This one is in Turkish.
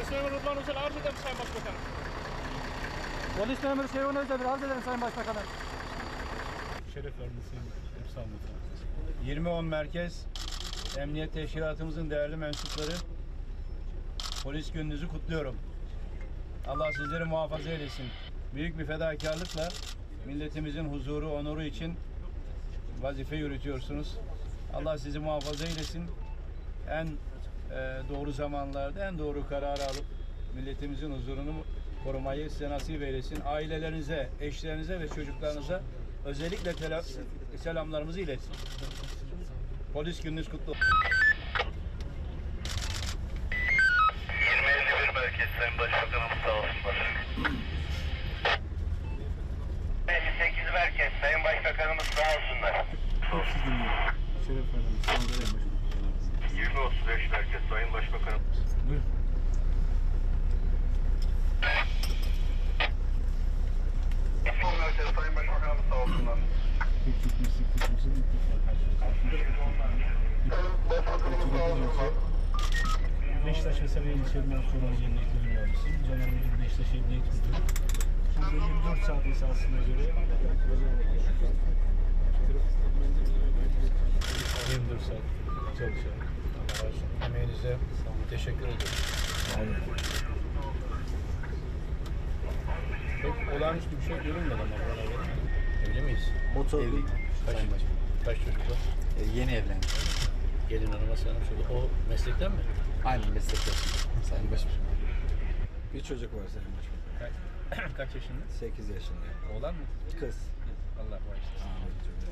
Polis memuru Rıdvan Özel arz eder mi Sayın Başbakanım? Polis memuru Şeyhun Özdemir arz ederim Sayın Başbakanım. Şeref vermesini sağ olun. 20-10 merkez emniyet teşkilatımızın değerli mensupları polis gününüzü kutluyorum. Allah sizleri muhafaza eylesin. Büyük bir fedakarlıkla milletimizin huzuru, onuru için vazife yürütüyorsunuz. Allah sizi muhafaza eylesin. En doğru zamanlarda en doğru kararı alıp milletimizin huzurunu korumayı size nasip eylesin. Ailelerinize, eşlerinize ve çocuklarınıza özellikle selamlarımızı iletin. Polis gününüz kutlu olsun. 2051 merkez Sayın Başbakanımız sağ olsunlar. 58 merkez Sayın Başbakanımız sağ olsunlar. Şeref vermesini 2035 merkez Sayın Başbakanımız. Buyurun. Merkez Sayın sağ olsunlar. Beşiktaş ve ilçelerinden sonra Emniyet Müdürü Yardımcısı. Caner Müdür Beşiktaş Emniyet Müdürü. Şimdi 24 saat esasına göre 24 saat çalışıyorum. Olsun. Emeğinize teşekkür ederim. Pek olağanüstü bir şey görünmedi ama bana göre. Evli miyiz? Motor Evliyim. Kaç, kaç çocuk var? E, yeni evlendim. Gelin hanıma selam söyle. O meslekten mi? Aynı meslekte. Sayın Başbakan. Bir çocuk var Sayın Başbakan. Kaç, kaç yaşında? 8 yaşında. Oğlan mı? Kız. Allah bağışlasın. Çocuğu.